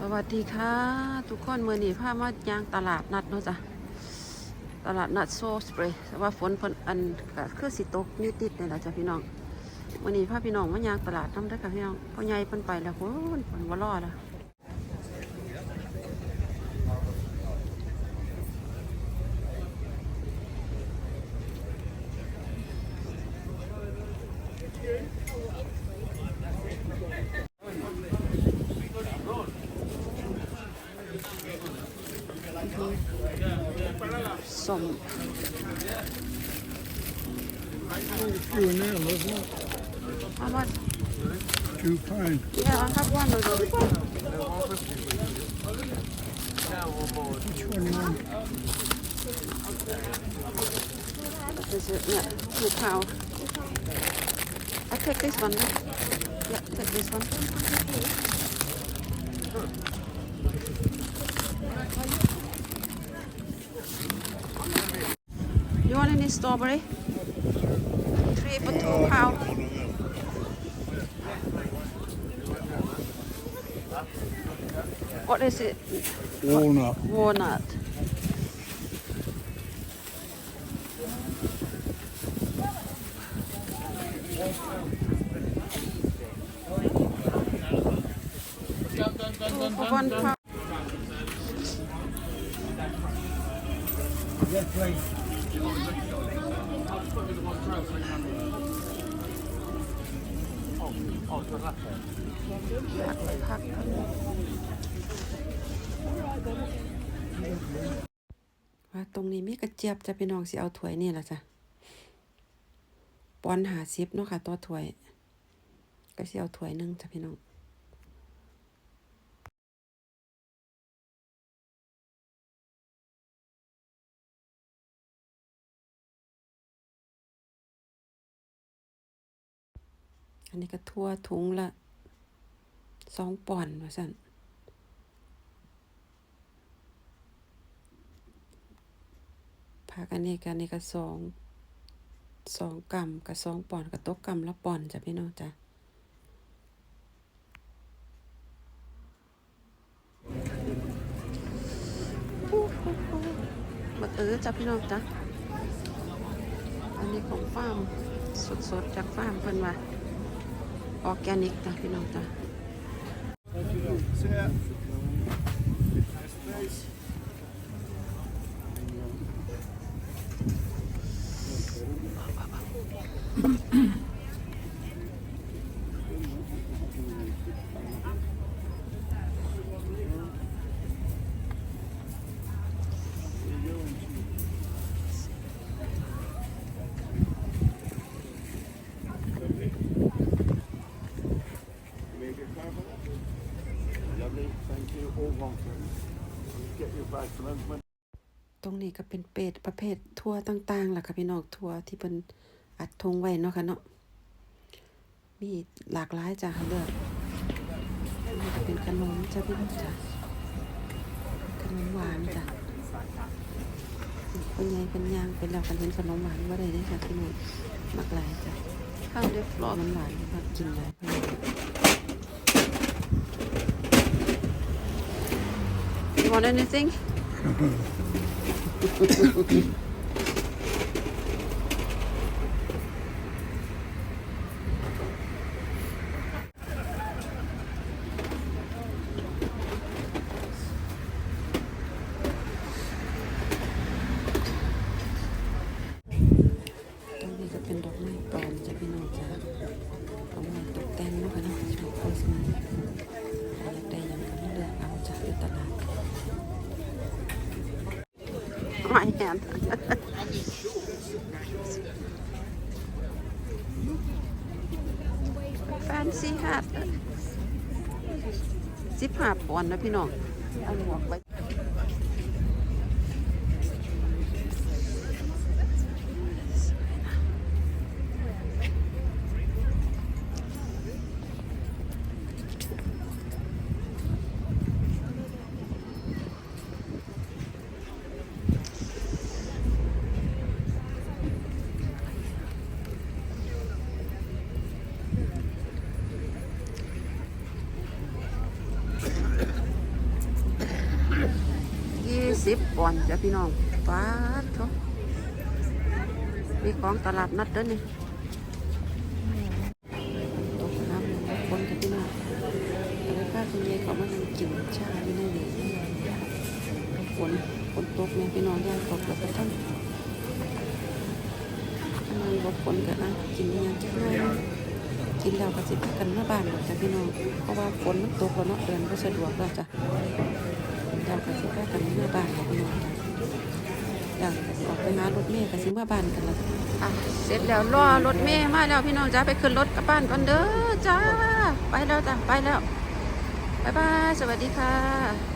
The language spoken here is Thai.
สวัสดีค่ะ ทุกคนเมื่อนี้พามายางตลาดนัดเนาะจ้ะตลาดนัดโซสเปรย์แต่ว่าฝนเพิ่นอันก็คือสิตกนิดติดเนี่แหละจ้ะพี่น้องเมื่อนี้พาพี่น้องมายางตลาดน้ำได้ค่ะพี่น้องพ่อใหญ่เพิ่นไปแล้วโอ้ยเพิ่นบ่รอดแล้ว สม You and them, wasn't? How much? Two pine. Yeah, I have one of those. Which one want? Is it? Yeah, two pound. I take this one. Yeah, take this one. You want any strawberry? Three for two pound. What is it? Walnut. Walnut. Two for one pound. ผักว่าตรงนี้มีกระเจี๊ยบจะพี่น้องสิเอาถ้วยนี่ละจ้ะปอนหาซิบเนาะค่ะตัวถ้วย ก็สิเอาถ้วยนึงจ้ะพี่น้อง นนี้ก็ทั่วถุงละสองปอนด์ว่าสั่นผักอันนี้กันนี่ก็สองสองกรัมกับสองปอนด์กับตกกรัมละปอนด์จ้ะพี่น้องจ้ะบักเออจ้ะพี่น้องจ้ะอันนี้ของฟาร์มสดๆจากฟาร์มเพิ่นว่า ออร์แกนิกจ้ะพี่น้องจ้ะ ตรงนี้ก็เป็นเป็ดประเภททั่วต่างๆล่ะค่ะพี่น้องทั่วที่เป็นอัดทงไว้เนาะค่ะเนาะ มีหลากหลายจ้ะให้เลือกอันนี้ก็เป็นขนมจ้ะพี่น้องจ้ะขนมหวานจ้ะเป็นไงเป็นย่างเป็นแล้วกันเห็นขนมหวานว่าได้เลยค่ะพี่น้องมักหลายจ้ะข้าวเรียบร้อยมันหวานมากกินหลาย You want anything? My hand Fancy hat สิบห้าปอนด์นะพี่น้องเอาหมวกไว้ สิบปอนจ้ะพี่น้องป้าดทุกมีของตลาดนัดเด้อนี่ตกน้ำคนกับพี่น้องแล้วก็คุณยายเขามานั่งกินชาอยู่ในนี้ฝนฝนตกเนี่ยพี่น้องย่างตกแล้วก็ทั้งอันนี้บอกฝนกันนะกินยังจักหน่อยกินแล้วก็สิพากันมาบ้านหรอกจ้ะพี่น้องเพราะว่าฝนมันตกแล้วเนาะเดินก็สะดวกแล้วจ้ะ ดาวกสิพากันเมื่อบ้านค่ะพี่น้องเดาวกสิออกไปหารถเมย์กสิเมื่อบ้านกันแล้วจ้ะอะเสร็จแล้วรอรถเมย์มาแล้วพี่น้องจ้าไปขึ้นรถกลับบ้านก่อนเด้อจ้าไปแล้วจ้าไปแล้วบ๊ายบายสวัสดีค่ะ